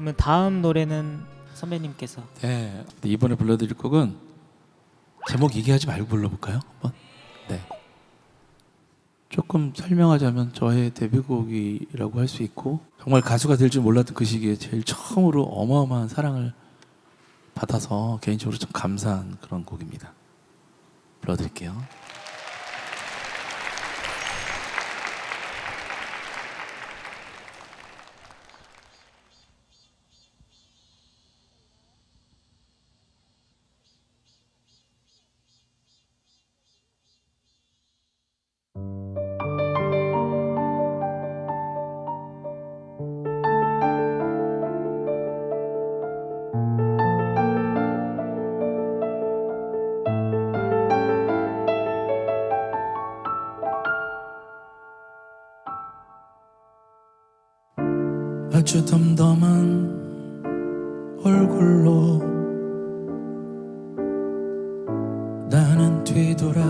그러면 다음 노래는 선배님께서 네. 이번에 불러드릴 곡은 제목 얘기하지 말고 불러볼까요? 한번. 네. 조금 설명하자면 저의 데뷔곡이라고 할 수 있고 정말 가수가 될 줄 몰랐던 그 시기에 제일 처음으로 어마어마한 사랑을 받아서 개인적으로 좀 감사한 그런 곡입니다. 불러드릴게요. 아주 덤덤한 얼굴로 나는 뒤돌아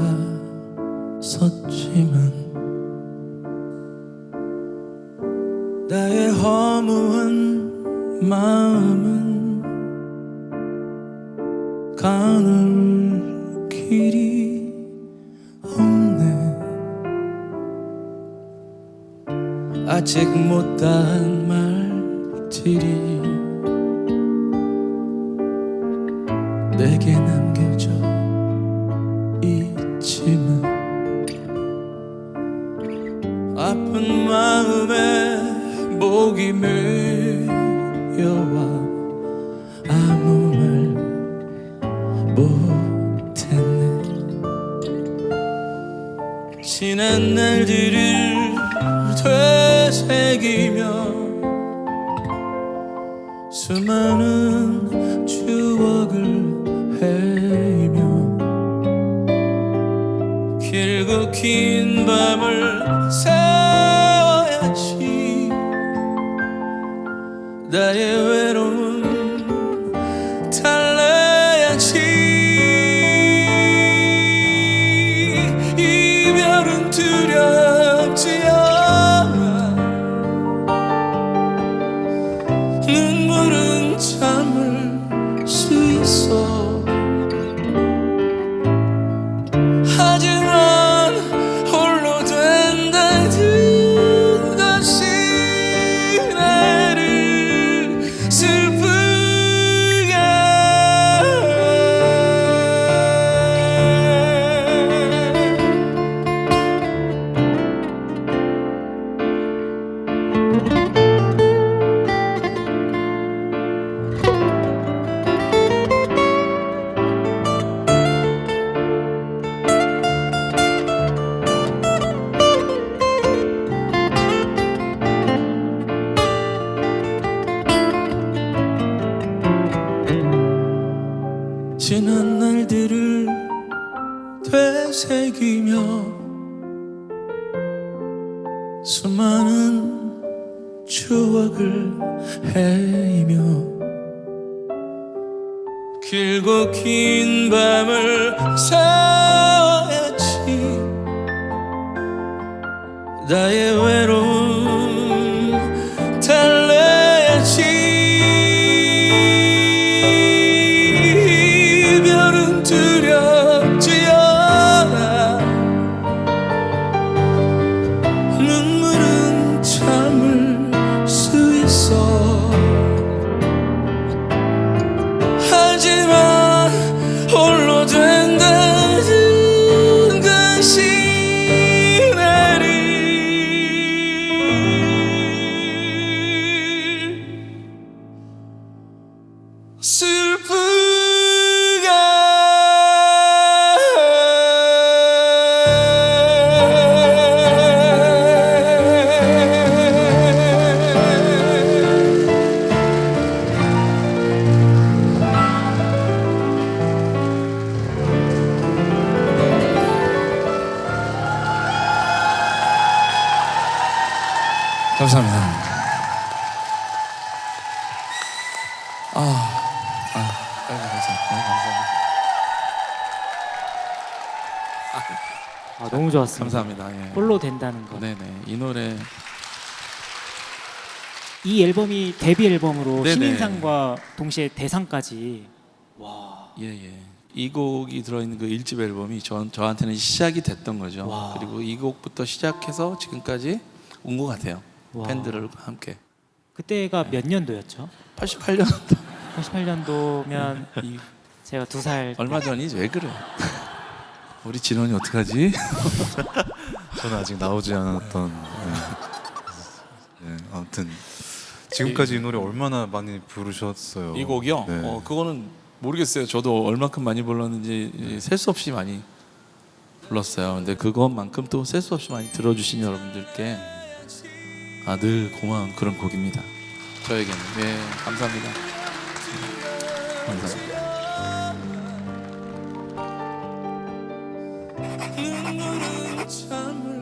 섰지만 나의 허무한 마음은 가눌 길이 아직 못다한 말들이 내게 남겨져 있지만 아픈 마음에 목이 메여와 아무 말 못했네. 지난 날들을 되 새기며 수많은 추억을 헤며 길고 긴 밤을 새워야지 나의 외로움 달래야지. 이별은 두렵지 되새기며 수많은 추억을 헤이며 길고 긴 밤을 새워야지 나의 외로움 달래야지 감사합니다. 아, 아. 네, 감사합니다. 아, 너무 좋았습니다. 감사합니다. 예. 홀로 된다는 거. 네네 이 노래 이 앨범이 데뷔 앨범으로 네네. 신인상과 동시에 대상까지 예예. 이 곡이 들어있는 그 일집 앨범이 저, 저한테는 시작이 됐던 거죠. 와. 그리고 이 곡부터 시작해서 지금까지 온 것 같아요. 와. 팬들과 함께. 그때가 몇 년도였죠? 88년 88년도면 이 제가 두 살 얼마 전이지 왜 그래? 우리 진원이 어떡하지? 저는 아직 나오지 않았던. 네. 네, 아무튼 지금까지 이 노래 얼마나 많이 부르셨어요? 이 곡이요? 네. 어 그거는 모르겠어요. 저도 얼마큼 많이 불렀는지 셀 수 없이 많이 불렀어요. 근데 그것만큼 또 셀 수 없이 많이 들어주신 여러분들께 아, 늘 고마운 그런 곡입니다. 저에게는 예 감사합니다. 감사합니다. 눈물을 참을